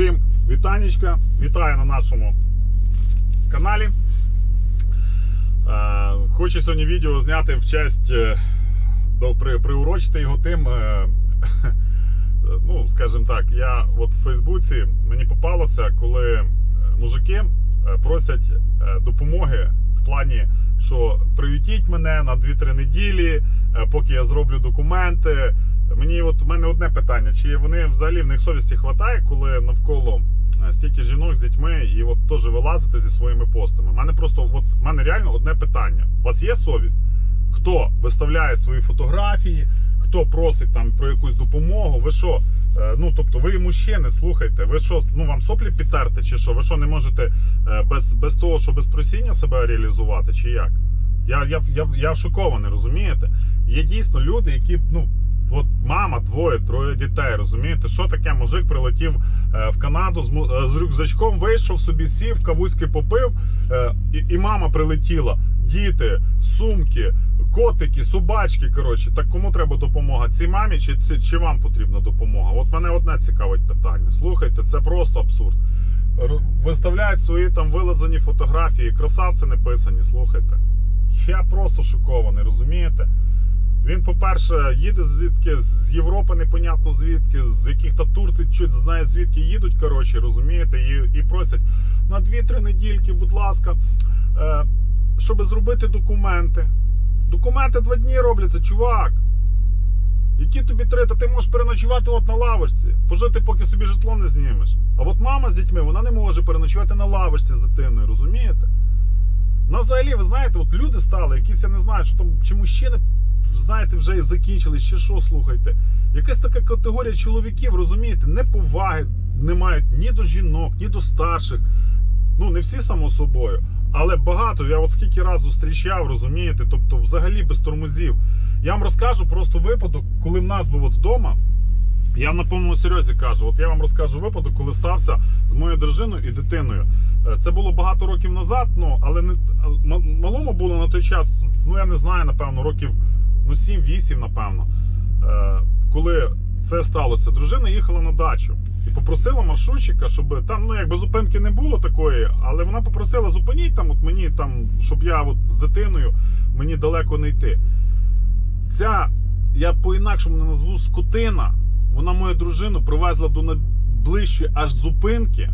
Всім вітанечка, вітаю на нашому каналі. Е, Хочу сьогодні відео зняти в честь, е, приурочити його тим. е, Ну, скажімо так, я от в Фейсбуці мені попалося, коли мужики просять допомоги в плані, що приютіть мене на 2-3 неділі, поки я зроблю документи. Мені от в мене одне питання: чи вони взагалі в них совісті хватає, коли навколо е, стільки жінок з дітьми і от теж вилазити зі своїми постами? У мене просто от в мене реально одне питання: у вас є совість? Хто виставляє свої фотографії? Хто просить там про якусь допомогу? Ви що? Е, Ну тобто, ви мужчини, слухайте, ви що, ну вам соплі підтерти, чи що? Ви що не можете е, без, без того, що без просіння себе реалізувати, чи як? Я, я, я, я шокований, розумієте? Є дійсно люди, які, ну, от мама, двоє, троє дітей, розумієте? Що таке? Мужик прилетів е, в Канаду е, з рюкзачком, вийшов собі, сів, кавузьки попив, е, і, і мама прилетіла. Діти, сумки, котики, собачки. Коротше, так кому треба допомога? Цій мамі чи, чи, чи вам потрібна допомога? От мене одне цікавить питання. Слухайте, це просто абсурд. Виставляють свої там вилазені фотографії, красавці не писані, слухайте. Я просто шокований, розумієте? Він, по-перше, їде звідки з Європи, непонятно звідки, з яких-то Турцій, чуть знає звідки їдуть, коротше, розумієте, і, і просять на 2-3 недільки, будь ласка, е, щоб зробити документи. Документи два дні робляться, чувак. Які тобі три, та ти можеш переночувати от на лавочці, пожити, поки собі житло не знімеш. А от мама з дітьми, вона не може переночувати на лавочці з дитиною, розумієте? Ну, взагалі, ви знаєте, от люди стали, якісь я не знаю, що там чи мужчини, знаєте, вже і закінчились, чи що слухайте. Якась така категорія чоловіків, розумієте, неповаги не мають ні до жінок, ні до старших. Ну, не всі само собою, але багато. Я от скільки раз зустрічав, розумієте, тобто взагалі без тормозів. Я вам розкажу просто випадок, коли в нас був от вдома. Я на повному серйозі кажу, от я вам розкажу випадок, коли стався з моєю дружиною і дитиною. Е, Це було багато років назад, ну але не малому було на той час, ну я не знаю, напевно, років ну 7-8, напевно. Е, Коли це сталося, дружина їхала на дачу і попросила маршрутчика, щоб там, ну якби зупинки не було такої, але вона попросила зупиніть там, от мені там, щоб я от з дитиною мені далеко не йти. Ця, я по-інакшому не назву скотина, вона мою дружину привезла до найближчої аж зупинки.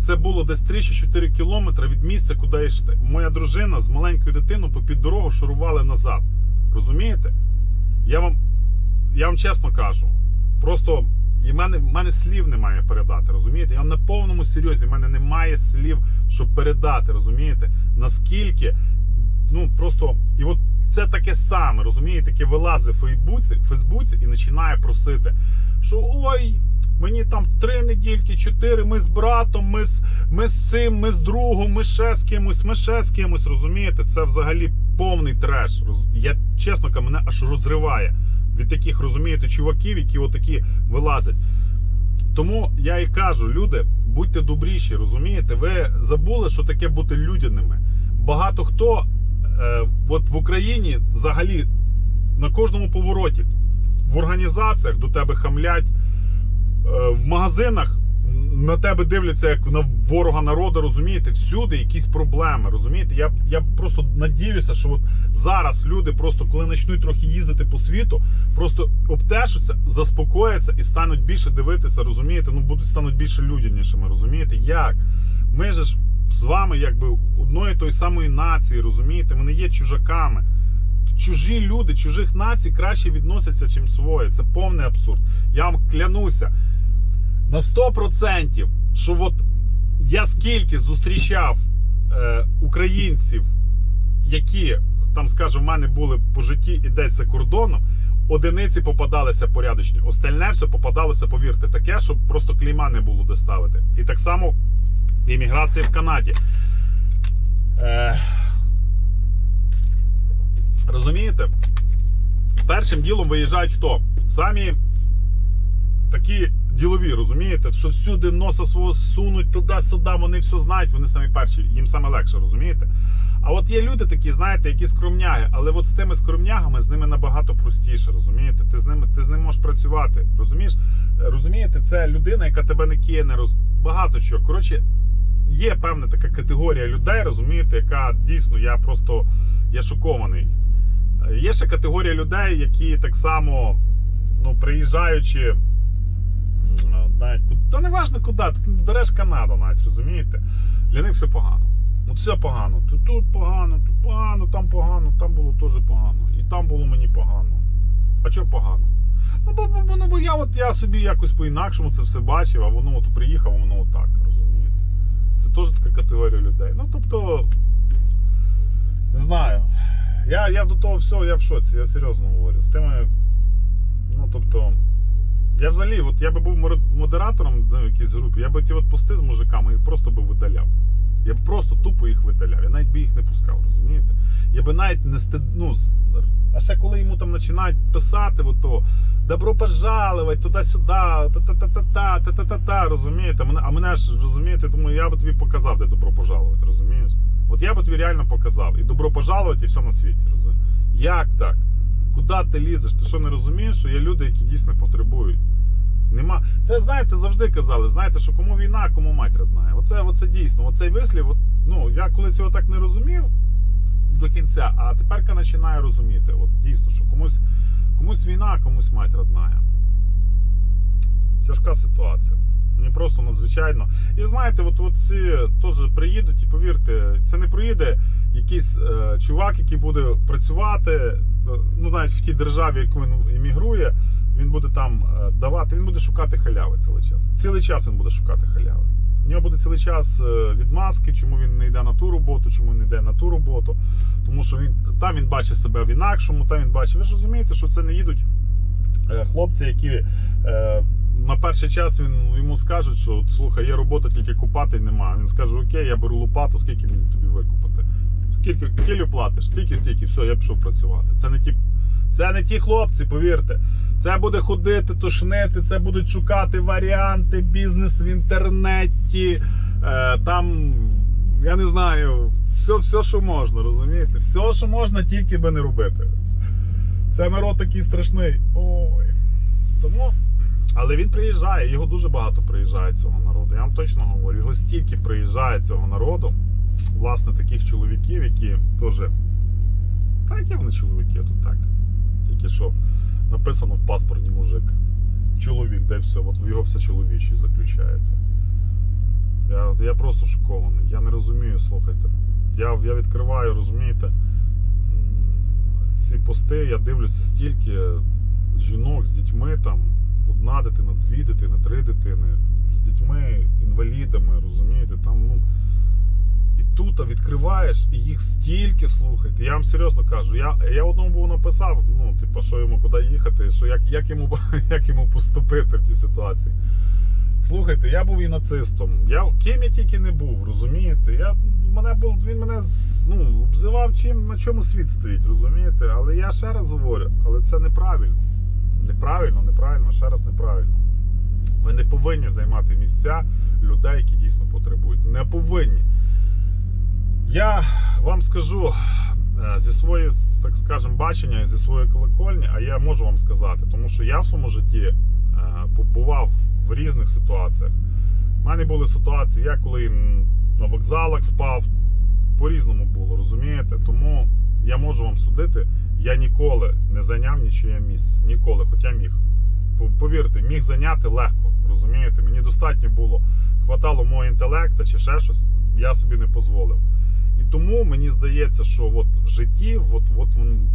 Це було десь 3-4 кілометри від місця, куди йшли. Моя дружина з маленькою дитиною попід дорогу шурували назад. Розумієте? Я вам, я вам чесно кажу. Просто в мене, мене слів немає передати, розумієте? Я вам на повному серйозі, в мене немає слів, щоб передати, розумієте? Наскільки, ну просто, і от це таке саме, розумієте, яке вилазить в Фейсбуці, Фейсбуці і починає просити, що ой, мені там три недільки, чотири, ми з братом, ми з, ми з цим, ми з другом, ми ще з кимось, ми ще з кимось, розумієте? Це взагалі повний треш. Я чесно кажу, мене аж розриває від таких, розумієте, чуваків, які отакі вилазять. Тому я і кажу, люди, будьте добріші, розумієте? Ви забули, що таке бути людяними. Багато хто е, от в Україні взагалі на кожному повороті в організаціях до тебе хамлять, е, в магазинах на тебе дивляться як на ворога народу, розумієте? Всюди якісь проблеми, розумієте? Я, я просто надіюся, що от зараз люди, просто коли почнуть трохи їздити по світу, просто обтешуться, заспокояться і стануть більше дивитися, розумієте? Ну будуть стануть більше людянішими, розумієте? Як? Ми же ж з вами якби одної тої самої нації, розумієте? Ми не є чужаками. Чужі люди, чужих націй краще відносяться, чим свої. Це повний абсурд. Я вам клянуся на 100%, що от я скільки зустрічав е, українців, які там, скажімо, в мене були по житті і десь за кордоном, одиниці попадалися порядочні. Остальне все попадалося, повірте, таке, щоб просто клейма не було де ставити. І так само імміграція в Канаді. Е, розумієте? Першим ділом виїжджають хто? Самі такі ділові, розумієте, що всюди носа свого сунуть туди-сюди, вони все знають, вони самі перші, їм саме легше, розумієте? А от є люди такі, знаєте, які скромняги, але от з тими скромнягами з ними набагато простіше, розумієте? Ти з ними ти з ним можеш працювати. Розумієш? Е, Розумієте, це людина, яка тебе не кине, роз... багато чого. Коротше, є певна така категорія людей, розумієте, яка дійсно я просто я шокований. Е, Є ще категорія людей, які так само, ну, приїжджаючи, навіть куди, та не важно куди, ти береш Канаду навіть, розумієте? Для них все погано. От все погано. Тут, тут погано, тут погано, там погано, там було теж погано. І там було мені погано. А чого погано? Ну, бо, бо, ну, бо я от я собі якось по-інакшому це все бачив, а воно от приїхав, воно отак, розумієте? Це теж така категорія людей. Ну, тобто, не знаю. Я, я до того всього, я в шоці, я серйозно говорю. З тими. Ну, тобто. Я взагалі, от я би був модератором ну, в якійсь групі, я би ті от пости з мужиками їх просто би видаляв. Я б просто тупо їх видаляв. Я навіть би їх не пускав, розумієте? Я би навіть не стид... ну, А ще коли йому там починають писати, то, добро пожаловать, туди-сюди, та-та-та-та-та, та-та-та-та, розумієте? А мене ж розумієте, думаю, я би тобі показав, де добро пожаловать, розумієш? От я би тобі реально показав. І добро пожаловать, і все на світі. розумієш? Як так? Куди ти лізеш? Ти що не розумієш, що є люди, які дійсно потребують? Нема. Це знаєте, завжди казали, знаєте, що кому війна, а кому мать родна. Оце, оце дійсно, оцей вислів, от, ну, я колись його так не розумів до кінця, а тепер починаю розуміти. От дійсно, що комусь, комусь війна, а комусь мать родна. Тяжка ситуація. Мені просто надзвичайно. І знаєте, от, от ці теж приїдуть, і повірте, це не приїде якийсь е, чувак, який буде працювати, ну навіть в тій державі, яку він іммігрує, він буде там е, давати, він буде шукати халяви цілий час. Цілий час він буде шукати халяви. У нього буде цілий час е, відмазки, чому він не йде на ту роботу, чому він не йде на ту роботу. Тому що він там він бачить себе в інакшому, там він бачить. Ви ж розумієте, що це не їдуть е, хлопці, які на перший час він йому скажуть, що слухай, є робота, тільки купати немає. Він скаже, окей, я беру лопату, скільки мені тобі викупати? Скільки кілю платиш? Стільки, стільки, все, я пішов працювати. Це не ті. Це не ті хлопці, повірте. Це буде ходити, тошнити, це будуть шукати варіанти, бізнес в інтернеті. Е, там, я не знаю, все, все, що можна, розумієте? Все, що можна, тільки би не робити. Це народ такий страшний. Ой. Тому. Але він приїжджає, його дуже багато приїжджає цього народу. Я вам точно говорю, його стільки приїжджає цього народу, власне, таких чоловіків, які теж. Та які вони чоловіки тут так. Тільки що написано в паспорті мужик. Чоловік, де все, от в його все чоловічі заключається. Я, я просто шокований. Я не розумію, слухайте. Я, я відкриваю, розумієте, ці пости, я дивлюся стільки жінок з дітьми там. Одна дитина, дві дитини, три дитини, з дітьми, інвалідами, розумієте, там, ну. Тут відкриваєш, і їх стільки слухайте. Я вам серйозно кажу, я, я одному був написав, ну, типу, що йому куди їхати, що як, як, йому, як йому поступити в тій ситуації. Слухайте, я був і нацистом. Я ким я тільки не був, розумієте? Я, мене був, він мене ну, обзивав чим, на чому світ стоїть, розумієте? Але я ще раз говорю, але це неправильно. Неправильно, неправильно, ще раз неправильно. Ви не повинні займати місця людей, які дійсно потребують. Не повинні. Я вам скажу е, зі своєї, так скажемо, бачення зі своєї колокольні, а я можу вам сказати, тому що я в своєму житті е, побував в різних ситуаціях. У мене були ситуації, я коли на вокзалах спав, по-різному було, розумієте? Тому я можу вам судити, я ніколи не зайняв нічиє місце. Ніколи, хоча міг. Повірте, міг зайняти легко, розумієте? Мені достатньо було, хватало мого інтелекту чи ще щось, я собі не дозволив. Тому мені здається, що от в житті от, от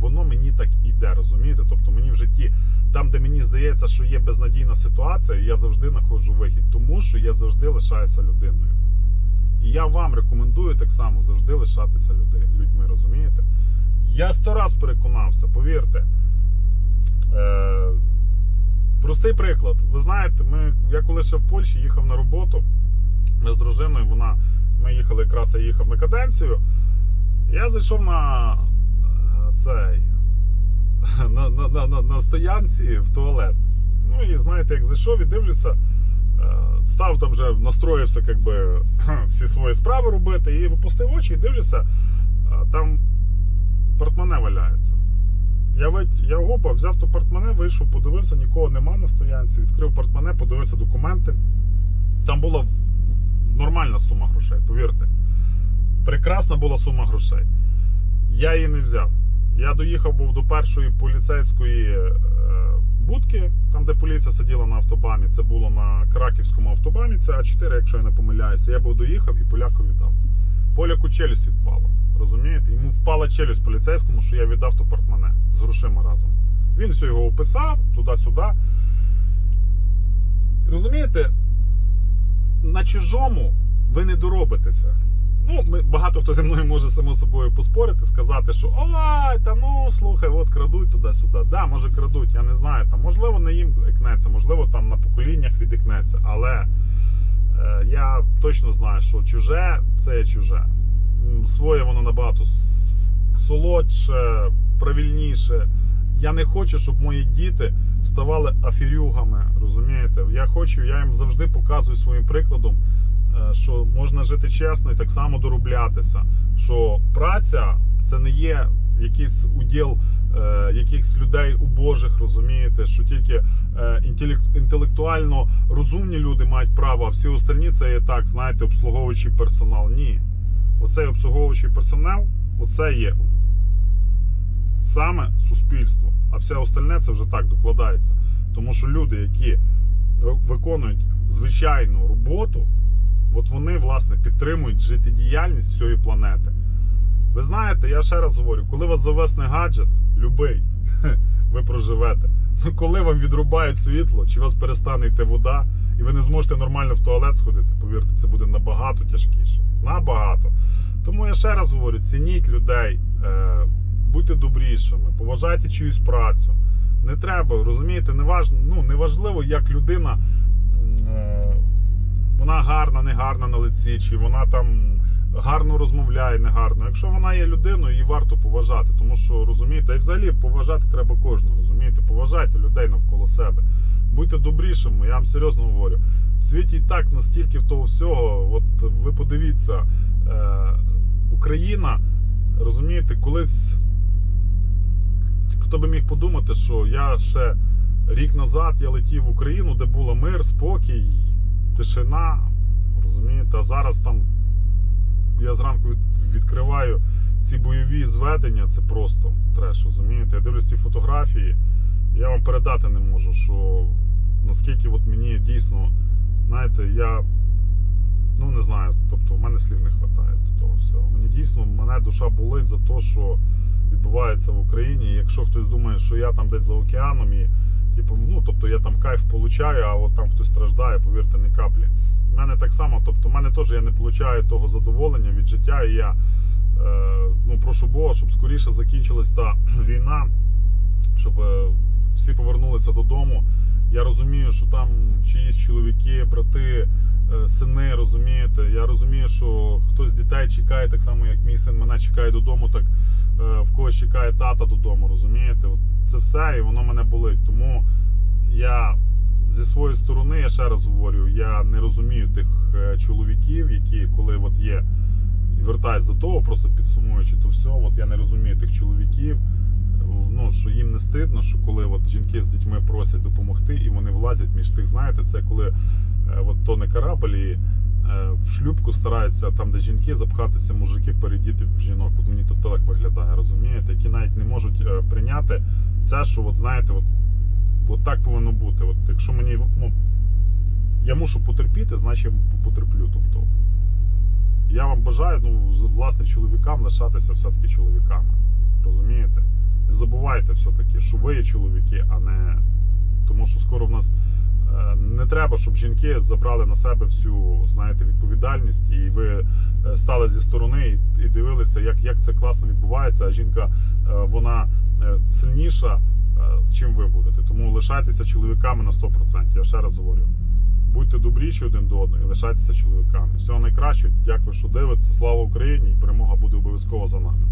воно, мені так іде, розумієте? Тобто мені в житті, там, де мені здається, що є безнадійна ситуація, я завжди знаходжу вихід, тому що я завжди лишаюся людиною. І я вам рекомендую так само завжди лишатися люди, людьми, розумієте? Я сто раз переконався, повірте. Е, простий приклад. Ви знаєте, ми, я коли ще в Польщі їхав на роботу, ми з дружиною, вона, ми їхали якраз я їхав на каденцію. Я зайшов на е, цей на, на, на, на, на стоянці в туалет. Ну і знаєте, як зайшов і дивлюся, е, став там вже настроївся, як би, всі свої справи робити, і випустив очі і дивлюся, е, там портмоне валяється. Я, я гопа, взяв то портмоне, вийшов, подивився, нікого нема на стоянці, відкрив портмоне, подивився документи. Там була нормальна сума грошей, повірте. Прекрасна була сума грошей. Я її не взяв. Я доїхав був до першої поліцейської е, будки, там де поліція сиділа на автобамі. Це було на Краківському автобамі, це А4, якщо я не помиляюся. Я був доїхав і поляку віддав. Поляку челюсть відпала. Розумієте? Йому впала челюсть поліцейському, що я віддав то портмоне з грошима разом. Він все його описав туди-сюди. Розумієте, на чужому ви не доробитеся. Ну, ми, багато хто зі мною може само собою поспорити, сказати, що ой, та ну слухай, от крадуть туди-сюди. Да, може крадуть, я не знаю. Там, можливо, не їм ікнеться, можливо, там на поколіннях відікнеться. Але е, я точно знаю, що чуже це є чуже. Своє воно набагато солодше, правильніше. Я не хочу, щоб мої діти ставали афірюгами. Розумієте? Я хочу, я їм завжди показую своїм прикладом, е, що можна жити чесно і так само дороблятися. Що праця це не є якийсь уділ е, якихось людей убожих, розумієте, що тільки е, інтелект- інтелектуально розумні люди мають право, а всі остальні це є так, знаєте, обслуговуючий персонал. Ні. Оцей обслуговуючий персонал, оце є саме суспільство. А все остальне це вже так докладається. Тому що люди, які виконують звичайну роботу, от вони власне підтримують життєдіяльність всієї планети. Ви знаєте, я ще раз говорю, коли вас завесне гаджет, любий, ви проживете. Ну коли вам відрубають світло, чи вас перестане йти вода, і ви не зможете нормально в туалет сходити, повірте, це буде набагато тяжкіше. Набагато. Тому я ще раз говорю: цініть людей, е, будьте добрішими, поважайте чиюсь працю. Не треба, розумієте, не важ, ну, неважливо, як людина. Е, вона гарна, не гарна на лиці, чи вона там гарно розмовляє, не гарно. Якщо вона є людиною, її варто поважати. Тому що розумієте, і взагалі поважати треба кожного. Розумієте, поважайте людей навколо себе. Будьте добрішими, я вам серйозно говорю. В світі і так настільки в того всього, от ви подивіться, е, Україна, розумієте, колись хто би міг подумати, що я ще рік назад я летів в Україну, де було мир, спокій, тишина. Розумієте, а зараз там я зранку відкриваю ці бойові зведення, це просто треш, розумієте? Я дивлюсь ці фотографії, я вам передати не можу, що наскільки от мені дійсно, знаєте, я ну не знаю, тобто в мене слів не вистачає до того всього. Мені дійсно мене душа болить за те, що відбувається в Україні. Якщо хтось думає, що я там десь за океаном і типу, ну тобто я там кайф получаю, а от там хтось страждає, повірте, не каплі. У мене так само, тобто, в мене теж я не получаю того задоволення від життя, і я е, ну, прошу Бога, щоб скоріше закінчилась та війна, щоб е, всі повернулися додому. Я розумію, що там чиїсь чоловіки, брати, сини, розумієте. Я розумію, що хтось з дітей чекає так само, як мій син мене чекає додому, так е, в когось чекає тата додому, розумієте? От це все, і воно мене болить. Тому я зі своєї сторони, я ще раз говорю, я не розумію тих е, чоловіків, які коли от є, і вертаюсь до того, просто підсумуючи то все, от я не розумію тих чоловіків. Ну, що їм не стидно, що коли от жінки з дітьми просять допомогти, і вони влазять між тих, знаєте, це коли е, от тоне корабль і е, в шлюбку стараються там, де жінки, запхатися мужики, передіти в жінок. От мені то так виглядає, розумієте, які навіть не можуть е, прийняти це, що от знаєте, от, от так повинно бути. От якщо мені ну, я мушу потерпіти, значить я потерплю. Тобто я вам бажаю, ну, власне, чоловікам лишатися все-таки чоловіками. Розумієте? Не забувайте все-таки, що ви є чоловіки, а не. Тому що скоро в нас е, Е, не треба, щоб жінки забрали на себе всю знаєте, відповідальність, і ви е, стали зі сторони і дивилися, як як це класно відбувається. А жінка е, вона сильніша, чим ви будете. Тому лишайтеся чоловіками на 100%. Я ще раз говорю. Будьте добріші один до одного і лишайтеся чоловіками. Всього найкращого. Дякую, що дивитеся. Слава Україні! І перемога буде обов'язково за нами.